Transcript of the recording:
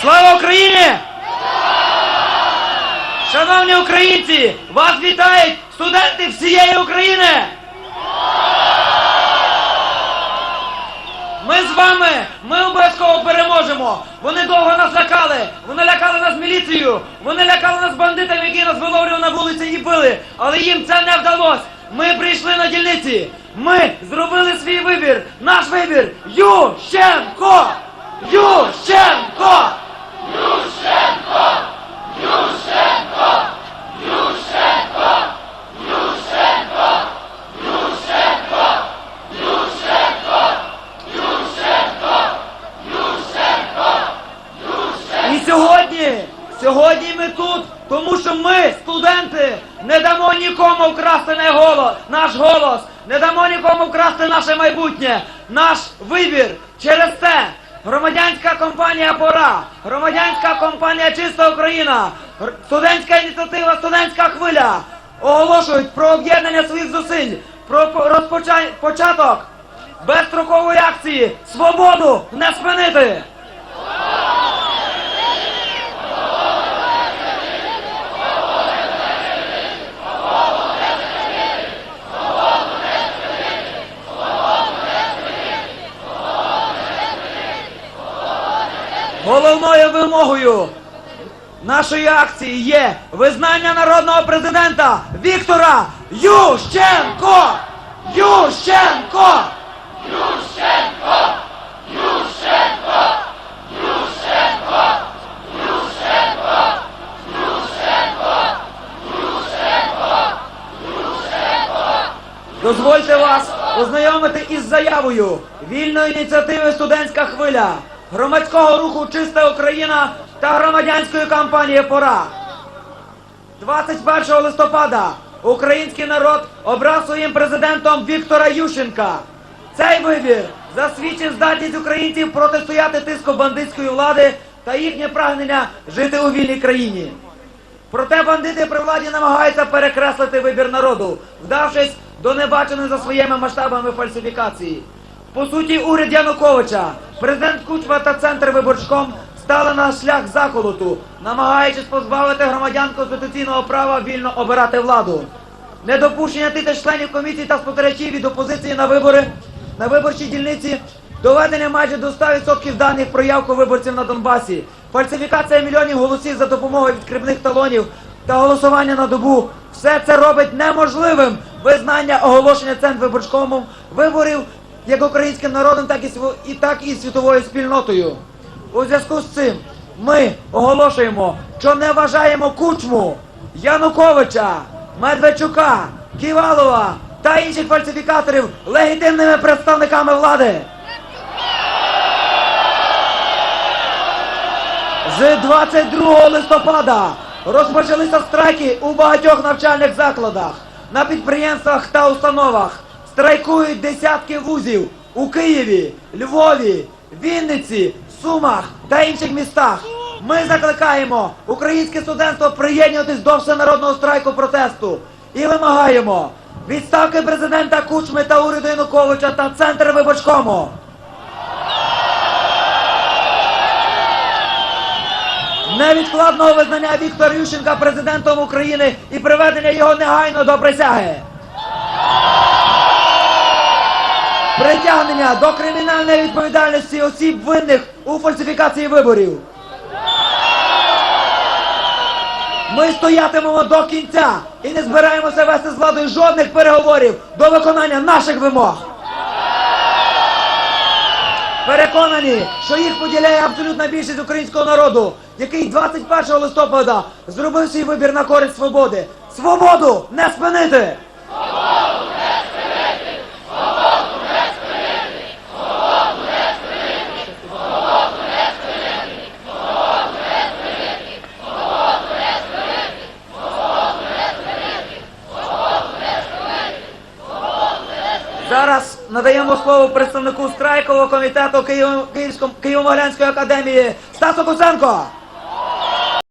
Слава Україні! Шановні українці! Вас вітають студенти всієї України! Ми з вами, ми обов'язково переможемо. Вони довго нас лякали. Вони лякали нас міліцією. Вони лякали нас бандитами, які нас виловлювали на вулиці і били. Але їм це не вдалося. Ми прийшли на дільниці. Ми зробили свій вибір. Наш вибір. Ющенко! Ющенко! Сьогодні, ми тут, тому що ми, студенти, не дамо нікому вкрасти голос, наш голос, не дамо нікому вкрасти наше майбутнє, наш вибір. Через це громадянська компанія Пора, громадянська компанія Чиста Україна, студентська ініціатива, студентська хвиля оголошують про об'єднання своїх зусиль, про по- розпоча- початок безстрокової акції Свободу не спинити! Головною вимогою нашої акції є визнання народного президента Віктора Ющенко! Ющенко! Дозвольте вас ознайомити із заявою вільної ініціативи Студентська хвиля, громадського руху Чиста Україна та громадянської кампанії Пора. 21 листопада український народ обрав своїм президентом Віктора Ющенка. Цей вибір засвідчив здатність українців протистояти тиску бандитської влади та їхнє прагнення жити у вільній країні. Проте бандити при владі намагаються перекреслити вибір народу, вдавшись до небаченої за своїми масштабами фальсифікації. По суті, уряд Януковича, президент Кучма та центр виборчком стали на шлях заколоту, намагаючись позбавити громадян конституційного права вільно обирати владу. Недопущення тисяч членів комісій та спостерігачів від опозиції на вибори на виборчій дільниці, доведення майже до 100% даних про явку виборців на Донбасі, фальсифікація мільйонів голосів за допомогою відкривних талонів та голосування на добу. Все це робить неможливим визнання оголошення Центрвиборчкому виборів як українським народом, так і і так і світовою спільнотою. У зв'язку з цим ми оголошуємо, що не вважаємо Кучму, Януковича, Медведчука, Ківалова та інших фальсифікаторів легітимними представниками влади. З 22 листопада розпочалися страйки у багатьох навчальних закладах, на підприємствах та установах. Страйкують десятки вузів у Києві, Львові, Вінниці, Сумах та інших містах. Ми закликаємо українське студентство приєднуватись до всенародного страйку протесту і вимагаємо відставки президента Кучми та уряду Януковича та центр виборчкому. невідкладного визнання Віктора Ющенка президентом України і приведення його негайно до присяги. Притягнення до кримінальної відповідальності осіб винних у фальсифікації виборів. Ми стоятимемо до кінця і не збираємося вести з владою жодних переговорів до виконання наших вимог. Переконані, що їх поділяє абсолютна більшість українського народу, який 21 листопада зробив свій вибір на користь свободи. Свободу не спинити! Зараз надаємо слово представнику страйкового комітету Києво-Могилянської академії Стасу Куценко.